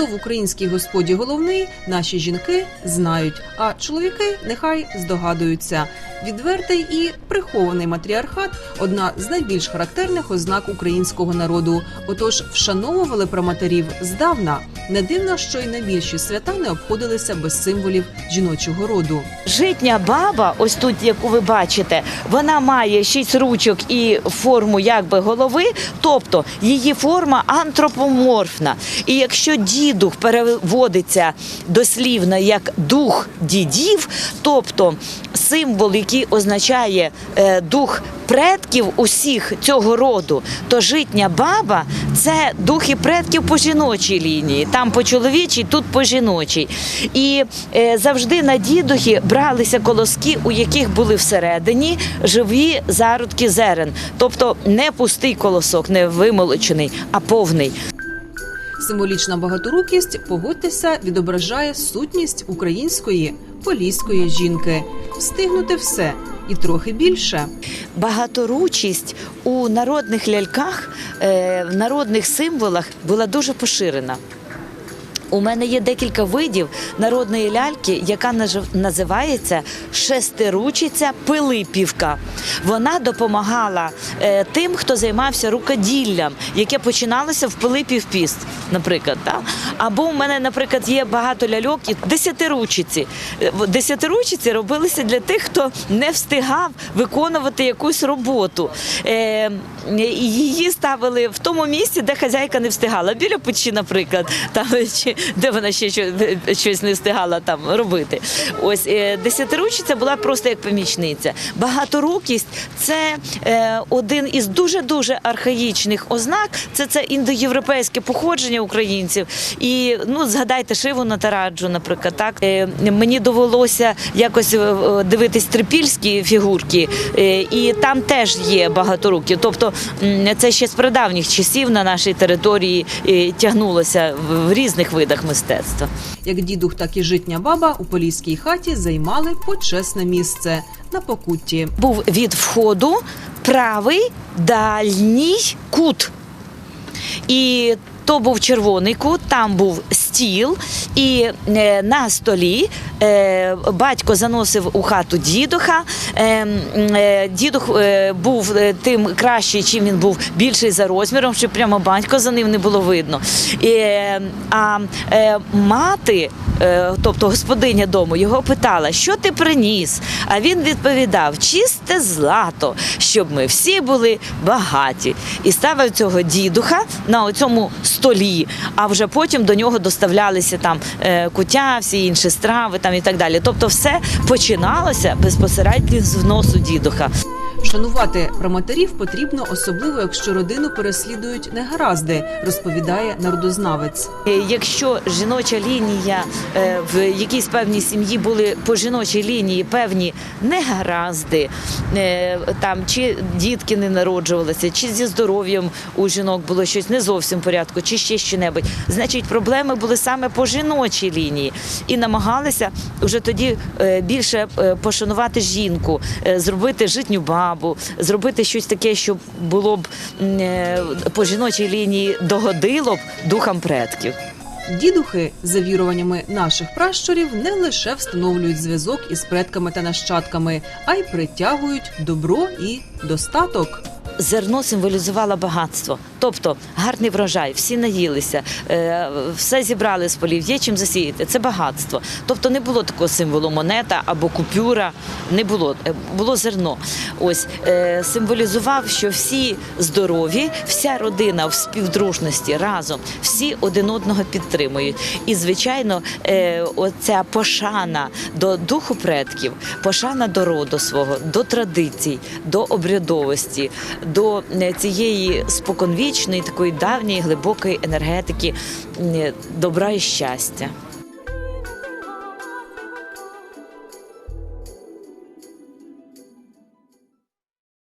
Хто в українській господі головний, наші жінки знають, а чоловіки нехай здогадуються. Відвертий і прихований матріархат одна з найбільш характерних ознак українського народу. Отож, вшановували праматерів здавна. Не дивно, що й найбільші свята не обходилися без символів жіночого роду. Житня баба, ось тут, яку ви бачите, вона має шість ручок і форму якби голови, тобто її форма антропоморфна. І якщо дідух переводиться дослівно як дух дідів, тобто символ, який означає е, дух предків усіх цього роду, то житня баба це духи предків по жіночій лінії. Там по чоловічій, тут по жіночій. І е, завжди на дідухи бралися колоски, у яких були всередині живі зародки зерен. Тобто не пустий колосок, не вимолочений, а повний. Символічна багаторукість, погодьтеся, відображає сутність української поліської жінки. Встигнути все і трохи більше. Багаторучість у народних ляльках, е, в народних символах була дуже поширена. У мене є декілька видів народної ляльки, яка називається шестиручиця Пилипівка. Вона допомагала е, тим, хто займався рукоділлям, яке починалося в Пилипів піст, наприклад. Да? Або у мене, наприклад, є багато ляльок і десятиручиці. Е, Десятиручиці робилися для тих, хто не встигав виконувати якусь роботу. Е, її ставили в тому місці, де хазяйка не встигала. Біля печі, наприклад, там чи де вона ще щось не встигала там робити. Ось е, десятиручиця була просто як помічниця. Багаторукість це е, один із дуже дуже архаїчних ознак. Це це індоєвропейське походження українців. І ну згадайте шиву на тараджу, наприклад, так е, мені довелося якось е, е, дивитись трипільські фігурки, і там теж є багаторукі. Тобто це ще з прадавніх часів на нашій території тягнулося в різних видах мистецтва. Як дідух, так і житня баба у поліській хаті займали почесне місце на покутті. Був від входу правий дальній кут. І то був червоний кут, там був і е, на столі е, батько заносив у хату дідуха. Е, дідух був тим кращий, чим він був більший за розміром, щоб прямо батько за ним не було видно. А мати, тобто господиня дому, його питала, що ти приніс? А він відповідав: чисте злато, щоб ми всі були багаті. І ставив цього дідуха на цьому столі, а вже потім до нього доставлялися там кутя, всі інші страви там і так далі. Тобто, все починалося безпосередньо з вносу дідуха. Шанувати праматерів потрібно, особливо якщо родину переслідують негаразди, розповідає народознавець. Е, Якщо жіноча лінія е, в якійсь певній сім'ї були по жіночій лінії певні негаразди, е, там чи дітки не народжувалися, чи зі здоров'ям у жінок було щось не зовсім в порядку, чи ще що-небудь, значить проблеми були саме по жіночій лінії і намагалися вже тоді більше пошанувати жінку, зробити житню бабу, зробити щось таке, що було б е, по жіночій лінії догодило б духам предків. Дідухи, за віруваннями наших пращурів, не лише встановлюють зв'язок із предками та нащадками, а й притягують добро і достаток. Зерно символізувало багатство, тобто гарний врожай, всі наїлися, е, все зібрали з полів, є чим засіяти. Це багатство. Тобто не було такого символу монета або купюра. Не було, Е, було зерно. Ось е, символізував, що всі здорові, вся родина в співдружності разом, всі один одного підтримують. І звичайно, оця пошана до духу предків, пошана до роду свого, до традицій, до обрядовості, до цієї споконвічної, такої давньої глибокої енергетики добра і щастя.